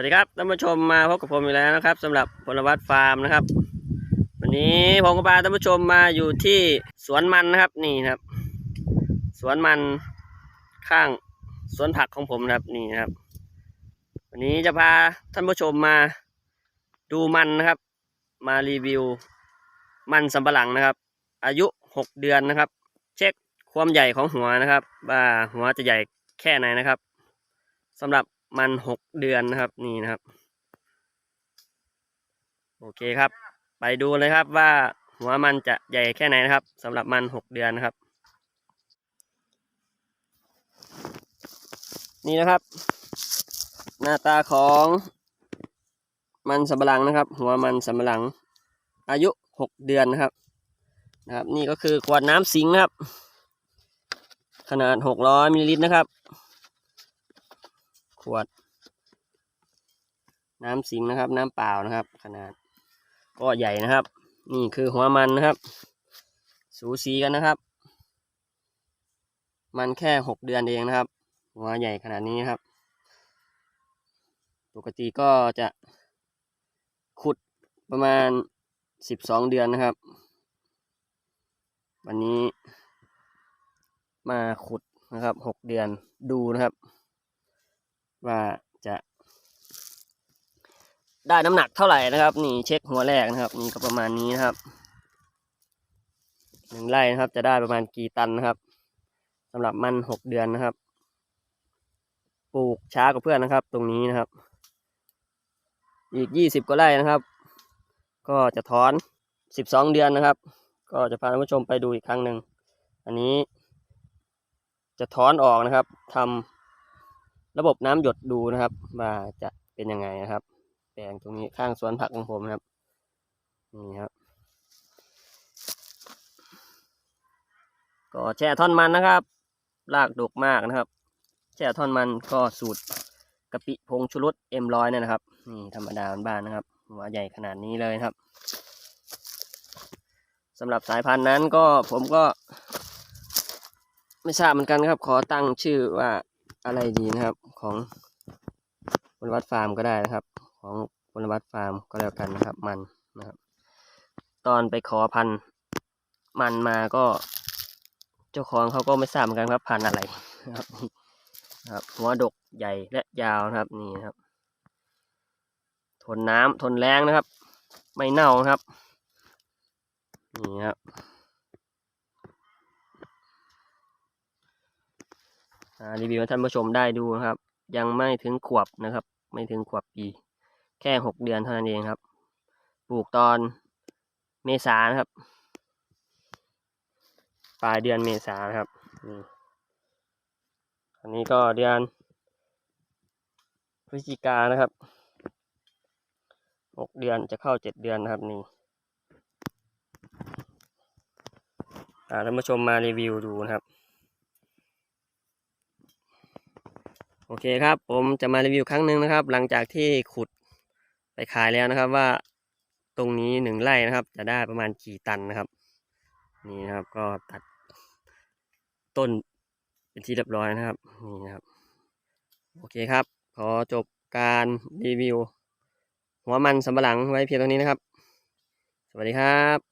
วัสดีครับท่านผู้ชมมาพบกับผมอีกแล้วนะครับสำหรับพลวัตฟาร์มนะครับ วันนี้ผมก็พาท่านผู้ชมมาอยู่ที่สวนมันนะครับนี่ครับ สวนมันข้างสวนผักของผมนะครับนี่ครับ วันนี้จะพาท่านผู้ชมมาดูมันนะครับ มารีวิว มันสำปะหลังนะครับ อายุหกเดือนนะครับ เช็คความใหญ่ของหัวนะครับ ว่าหัวจะใหญ่แค่ไหนนะครับสำหรับ มันหกเดือนนะครับนี่นะครับ โอเคครับ ไปดูเลยครับว่าหัวมันจะใหญ่แค่ไหนนะครับสำหรับมันหกเดือนนะครับ นี่นะครับ หน้าตาของมันสำปะหลังนะครับ หัวมันสำปะหลัง อายุหกเดือนนะครับนะครับ นี่ก็คือขวดน้ำสิงครับ ขนาดหกร้อยมิลลิลิตรนะครับ ขวด น้ำสิงนะครับ น้ำเปล่านะครับ ขนาด ก็ใหญ่นะครับ นี่คือหัวมันนะครับ สูสีกันนะครับ มันแค่หกเดือนเองนะครับ หัวใหญ่ขนาดนี้ครับ ปกติก็จะขุดประมาณสิบสองเดือนนะครับ วันนี้มาขุดนะครับหกเดือนดูนะครับ ว่าจะได้น้ำหนักเท่าไหร่นะครับ นี่เช็คหัวแรกนะครับ นี่ก็ประมาณนี้นะครับหนึ่งไร่นะครับ จะได้ประมาณกี่ตันนะครับสำหรับมันหกเดือนนะครับ ปลูกช้ากว่าเพื่อนนะครับ ตรงนี้นะครับ อีกยี่สิบกว่าไร่นะครับ ก็จะถอนสิบสองเดือนนะครับ ก็จะพาท่านผู้ชมไปดูอีกครั้งหนึ่งอันนี้ จะถอนออกนะครับทำ ระบบน้ำหยดดูนะครับว่าจะเป็นยังไงนะครับ แปลงตรงนี้ข้างสวนผักของผมนะครับ นี่ครับ ก็แช่ท่อนมันนะครับรากดกมากนะครับ แช่ท่อนมันก็สูตรกะปิพงชูรสเอ็มร้อยเนี่ยนะครับนี่ธรรมดาบ้านนะครับหัวใหญ่ขนาดนี้เลยครับสำหรับสายพันธุ์นั้นก็ผมก็ ไม่ทราบเหมือนกันครับ ขอตั้งชื่อว่า อะไรดีนะครับของพลวัตฟาร์มก็ได้นะครับ ของพลวัตฟาร์มก็แล้วกันนะครับ มันนะครับ ตอนไปขอพันธุ์มันมาก็เจ้าของเขาก็ไม่ทราบเหมือนกันครับพันธุ์อะไรนะครับนะครับหัวดกใหญ่และยาวนะครับนี่นะครับ ทนน้ำทนแรงนะครับ ไม่เน่านะครับนี่ครับ อ่า รีวิวให้ท่านผู้ชมได้ดูนะครับ ยังไม่ถึงขวบนะครับ ไม่ถึงขวบปี แค่หกเดือนเท่านั้นเองครับ ปลูกตอนเมษานะครับ ปลายเดือนเมษาครับอันนี้ก็เดือนพฤศจิกานะครับหกเดือนจะเข้าเจ็ดเดือนนะครับนี่ท่านผู้ชมมารีวิวดูนะครับ โอเคครับ ผมจะมารีวิวครั้งหนึ่งนะครับ หลังจากที่ขุดไปขายแล้วนะครับ ว่าตรงนี้หนึ่งไร่นะครับ จะได้ประมาณกี่ตันนะครับ นี่นะครับก็ตัดต้นเป็นที่เรียบร้อยนะครับนี่นะครับ โอเคครับ ขอจบการรีวิว หัวมันสำปะหลังไว้เพียงเท่านี้นะครับ สวัสดีครับ